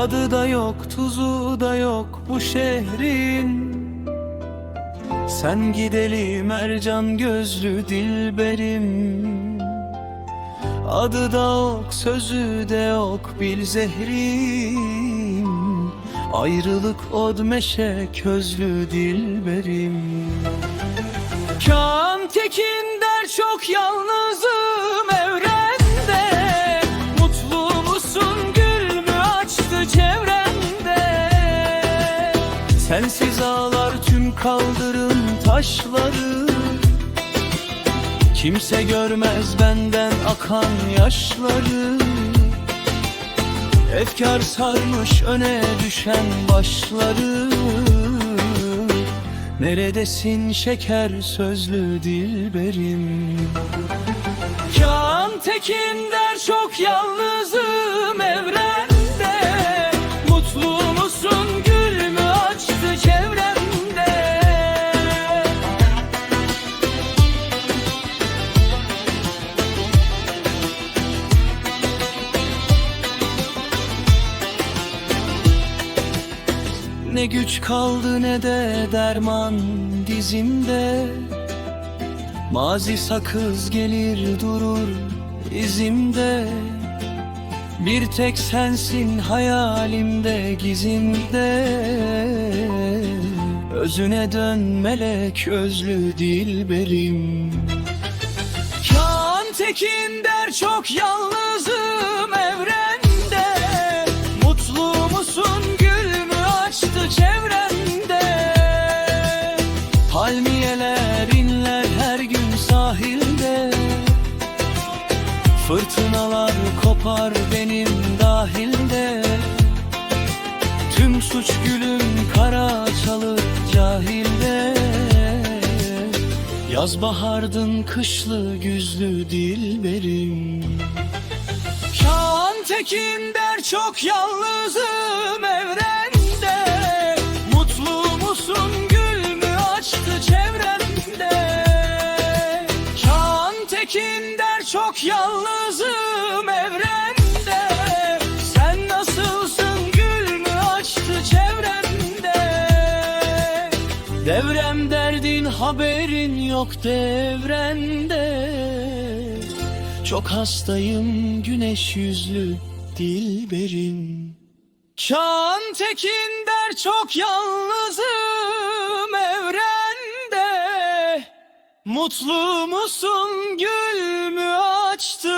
Tadı da yok, tuzu da yok bu şehrin. Sen gideli mercan gözlü dilberim. Adı da ok, sözü de yok bil zehrim. Ayrılık od meşe közlü dilberim. Kan Tekin der çok yalnızım Sensiz ağlar tüm kaldırım taşları. Kimse görmez benden akan yaşları. Efkar sarmış öne düşen başları. Neredesin şeker sözlü dilberim? Kan Tekin der çok yalnızım Ne güç kaldı ne de derman dizimde Mazi sakız gelir durur izimde. Bir tek sensin hayalimde gizimde. Özüne dön melek özlü dilberim Kan Tekin der çok yalnızım Fırtınalar kopar benim dahilde. Tüm suç gülüm kara çalır cahilde. Yaz bahardın kışlı güzlü dilberim. Kan Tekin der çok yalnızım evrende. Mutlu musun gül mü açtı çevremde Kan Tekin der çok yalnızım evrende. Sen nasılsın? Gül mü açtı çevremde? Devrem derdin haberin yok devrende. Çok hastayım güneş yüzlü dilberim Kan Tekin der çok yalnızım Mutlu musun? Gül mü açtı